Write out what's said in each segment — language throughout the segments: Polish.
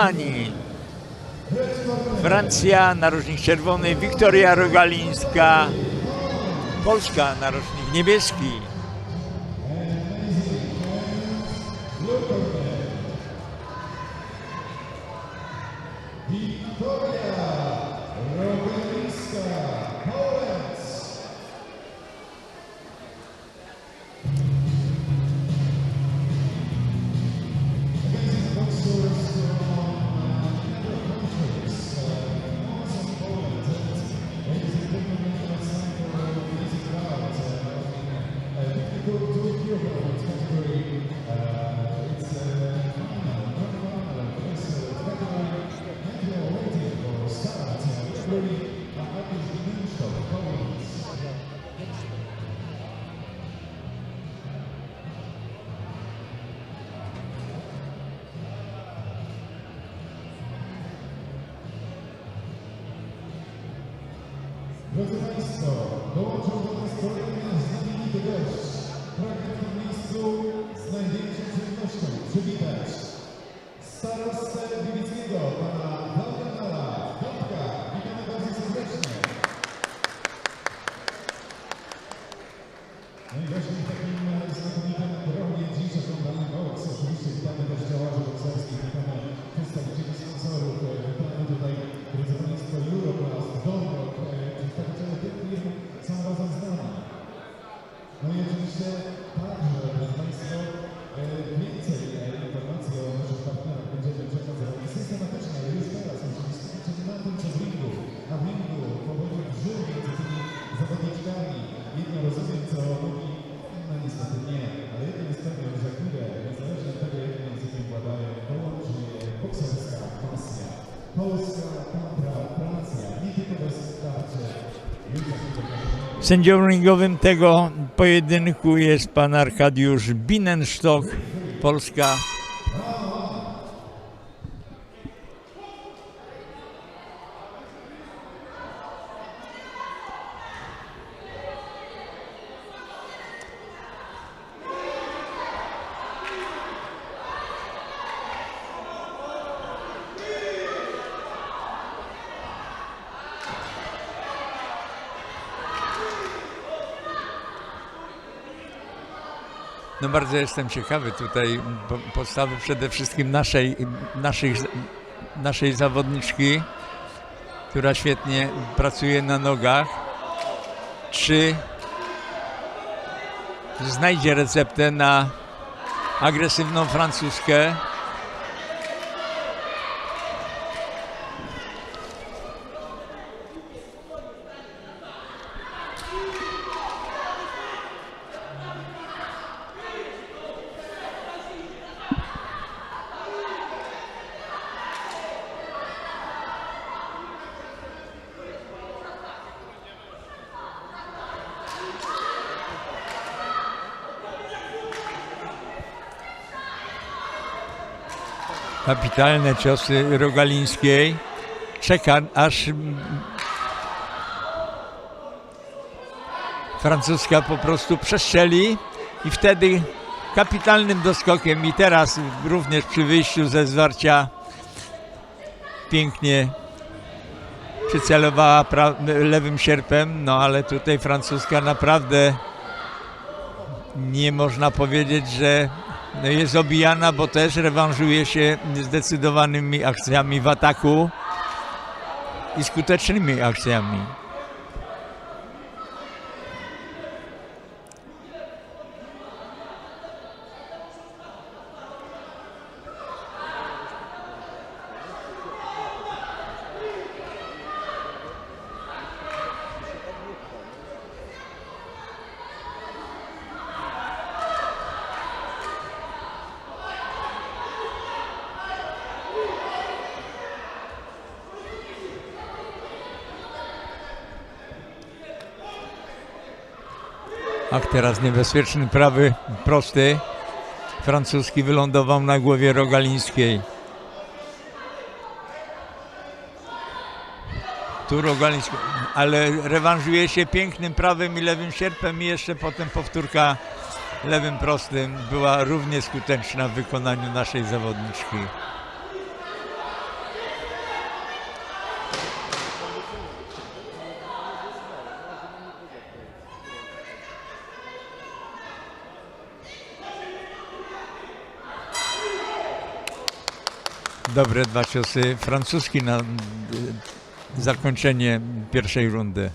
Ani. Francja, narożnik czerwony, Wiktoria Rogalińska, Polska, narożnik niebieski. Drodzy Państwo, dołączył do nas kolejny znakomity gość. Pragnę w tym miejscu z największą przyjemnością przywitać starostę Gliwickiego, pana Waldemara Gąbka. Witamy bardzo serdecznie. No i właśnie w takim e, znakomitym gronie dziś oglądamy boks. Oczywiście witamy też działaczy bokserskich, witamy Sędzią ringowym tego pojedynku jest pan Arkadiusz Bienenstock, Polska. No bardzo jestem ciekawy tutaj po- postawy przede wszystkim naszej, naszej, naszej zawodniczki, która świetnie pracuje na nogach. Czy znajdzie receptę na agresywną francuskę? Kapitalne ciosy Rogalińskiej. Czeka aż francuska po prostu przestrzeli i wtedy kapitalnym doskokiem i teraz również przy wyjściu ze zwarcia pięknie przycelowała lewym sierpem, no ale tutaj francuska naprawdę nie można powiedzieć, że jest obijana, bo też rewanżuje się zdecydowanymi akcjami w ataku i skutecznymi akcjami. Ach, teraz niebezpieczny prawy prosty francuski wylądował na głowie Rogalińskiej. Tu Rogaliński, ale rewanżuje się pięknym prawym i lewym sierpem i jeszcze potem powtórka lewym prostym była równie skuteczna w wykonaniu naszej zawodniczki. Dobre dwa ciosy francuski na y, zakończenie pierwszej rundy.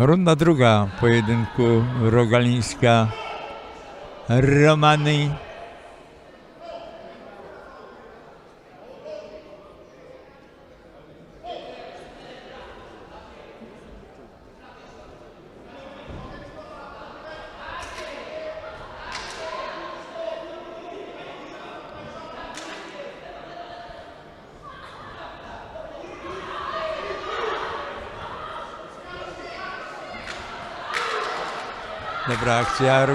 Runda druga pojedynku Rogalińska Romany. Dobra akcja.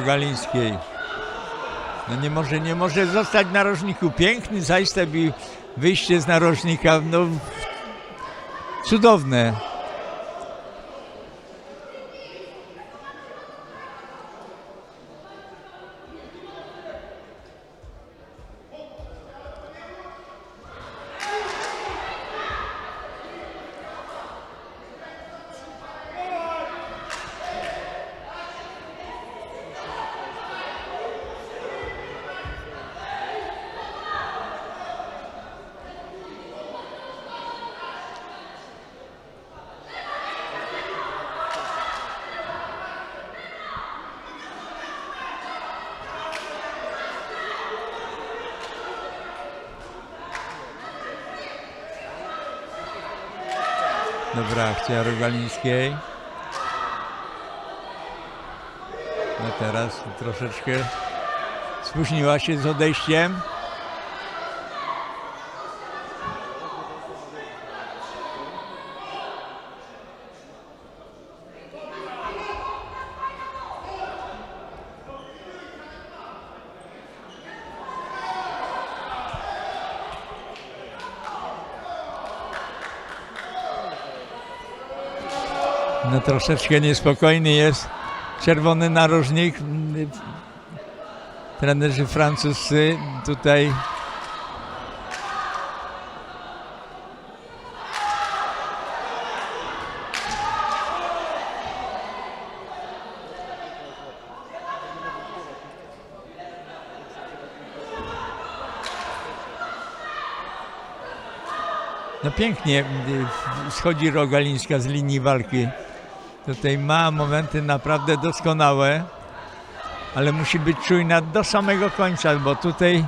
No nie może, nie może zostać narożniku. Piękny zajstep i wyjście z narożnika. No, cudowne. Dobra akcja Rogalińskiej. No teraz troszeczkę spóźniła się z odejściem. No troszeczkę niespokojny jest czerwony narożnik. Trenerzy francuscy tutaj No pięknie y, schodzi Rogalińska z linii walki. Tutaj ma momenty naprawdę doskonałe, ale musi być czujna do samego końca, bo tutaj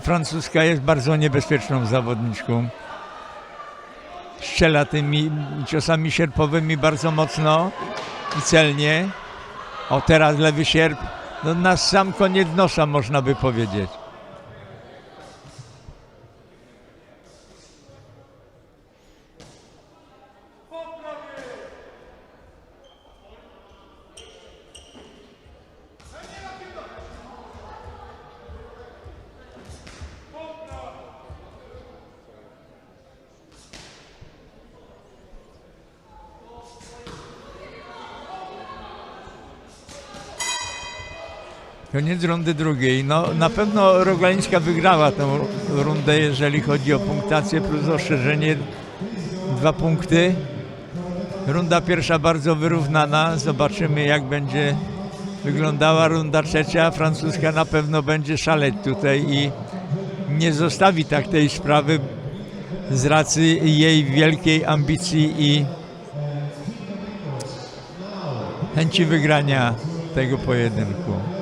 francuska jest bardzo niebezpieczną zawodniczką. Strzela tymi ciosami sierpowymi bardzo mocno i celnie. O teraz lewy sierp, no na sam koniec nosa można by powiedzieć. Koniec rundy drugiej. No, na pewno Rogalińska wygrała tę rundę, jeżeli chodzi o punktację plus ostrzeżenie. Dwa punkty. Runda pierwsza bardzo wyrównana. Zobaczymy, jak będzie wyglądała runda trzecia. Francuska na pewno będzie szaleć tutaj i nie zostawi tak tej sprawy z racji jej wielkiej ambicji i chęci wygrania tego pojedynku.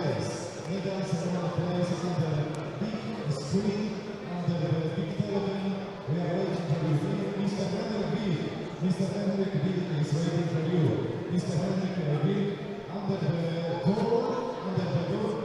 Mr. Henrik Wild, an der Tore, an der Person.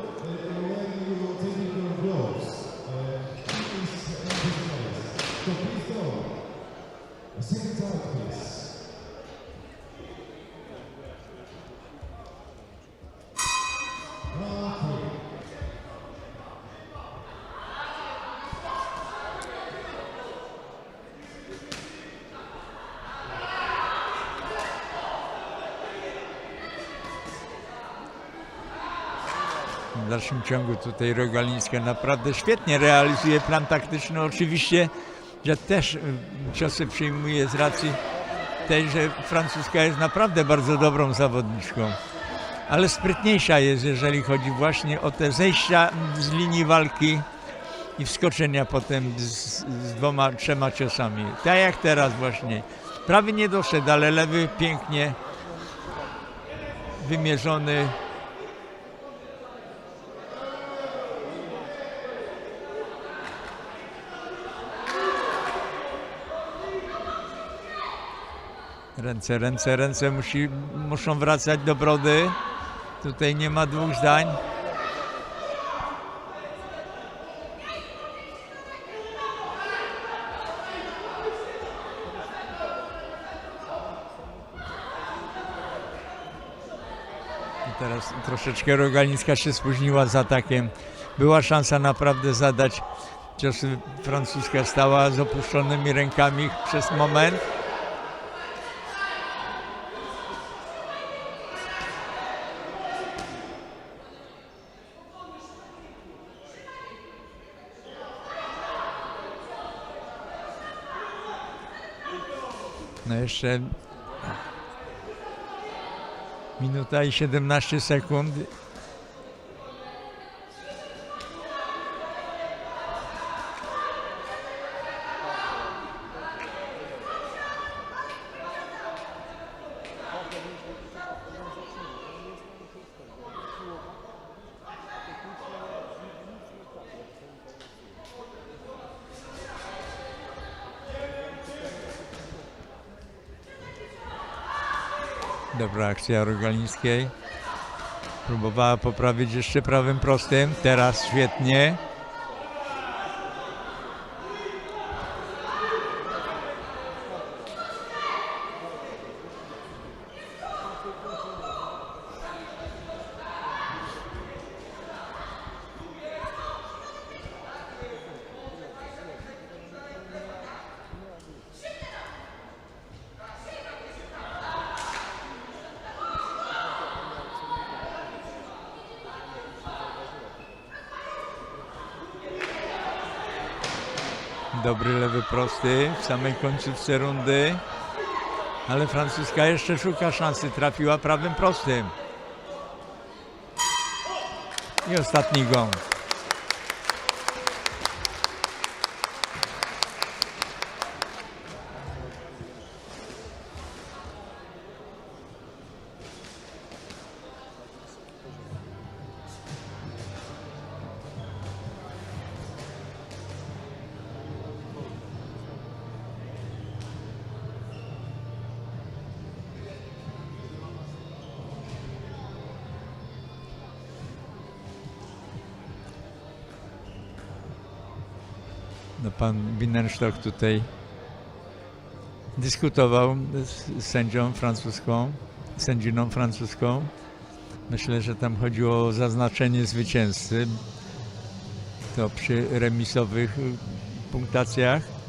W dalszym ciągu tutaj Rogalińska naprawdę świetnie realizuje plan taktyczny. Oczywiście, że też y, ciosy przyjmuje z racji tej, że francuska jest naprawdę bardzo dobrą zawodniczką. Ale sprytniejsza jest, jeżeli chodzi właśnie o te zejścia z linii walki i wskoczenia potem z, z dwoma, trzema ciosami. Tak jak teraz właśnie. Prawy nie doszedł, ale lewy pięknie wymierzony. Ręce, ręce, ręce musi, muszą wracać do brody. Tutaj nie ma dwóch zdań. I teraz troszeczkę Rogalińska się spóźniła z atakiem. Była szansa naprawdę zadać ciosy. Francuska stała z opuszczonymi rękami przez moment. No jeszcze minuta i 17 sekund. Dobra akcja Rogalińskiej. Próbowała poprawić jeszcze prawym prostym. Teraz świetnie. Dobry lewy prosty w samej końcówce rundy. Ale francuska jeszcze szuka szansy. Trafiła prawym prostym. I ostatni gong. No pan Binnenstock tutaj dyskutował z sędzią francuską, sędziną francuską. Myślę, że tam chodziło o zaznaczenie zwycięzcy. To przy remisowych punktacjach.